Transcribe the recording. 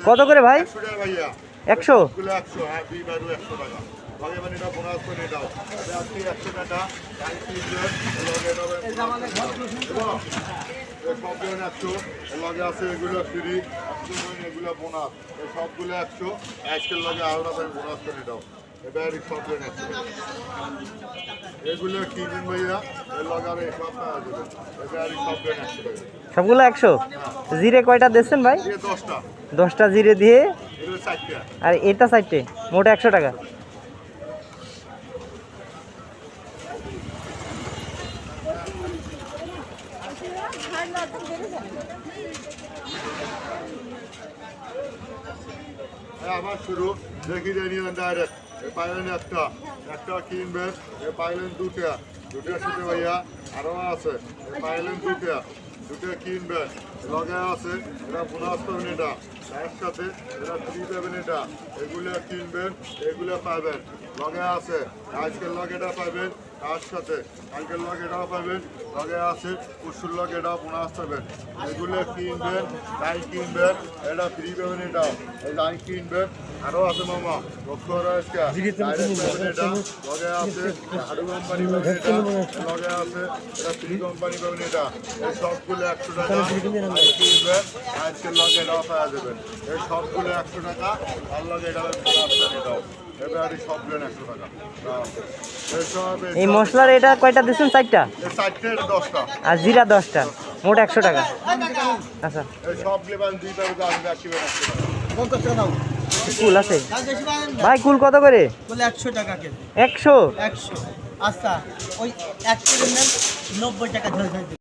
কত করে ভাই? একশো ভাইয়া। একশো? হ্যাঁ লগে আছে এগুলো ফ্রি এগুলো বোনাস সবগুলো একশো আজকের লগে আলাদা করে বোনাস করে দাও এবার এই সবগুলো একশো এগুলো কিনবেন ভাইয়া? এর লগে আর এই সব পাওয়া এবার এই সবগুলো একশো সবগুলো একশো? জিরে কয়টা দিচ্ছেন ভাই? দশটা। জিরে দিয়ে? আর এটা সাইডে মোট একশো টাকা। হ্যাঁ, আমার শুরু। দেখি এ একটা। একটা কিনবেন এ পাইলেন দুটা দুটার সাথে ভাইয়া আরও আছে এ পাইলেন দুটা দুটা কিনবেন লগে আছে এটা বোনাস পাবেন এটা। তার সাথে এটা ফ্রি পাবেন এটা। এগুলো কিনবেন এগুলো পাবেন। লগে আছে আজকের লগেটা পাবেন তার সাথে। কালকের লগে এটাও পাবেন লগে আছে পরশুর লগে এটাও বোনাস পাবেন। এগুলো কিনবেন তাই কিনবেন এটা ফ্রি পাবেন এটাও। এই লাইন কিনবেন আরও আছে মামা লক্ষ্য রয়েছে এটা। লগে আছে হাডু কোম্পানি পাবেন এটা লগে আছে এটা ফ্রি কোম্পানি পাবেন এটা এই সবগুলো একশো টাকা। তাই লগে এটাও পাওয়া যাবেন এই সবগুলো একশো টাকা আর লগে এটা এটাও এবারে সবগুলো একশো টাকা। এসব এই মশলার এটা কয়টা দিচ্ছেন চারটা আর জিরা দশটা মোট একশো টাকা আচ্ছা সব দুই টাকা পঞ্চাশ টাকা দাও কুল আছে। ভাই কুল কত করে? একশো টাকা কেজি। একশো? একশো। আচ্ছা ওই এক নব্বই টাকা।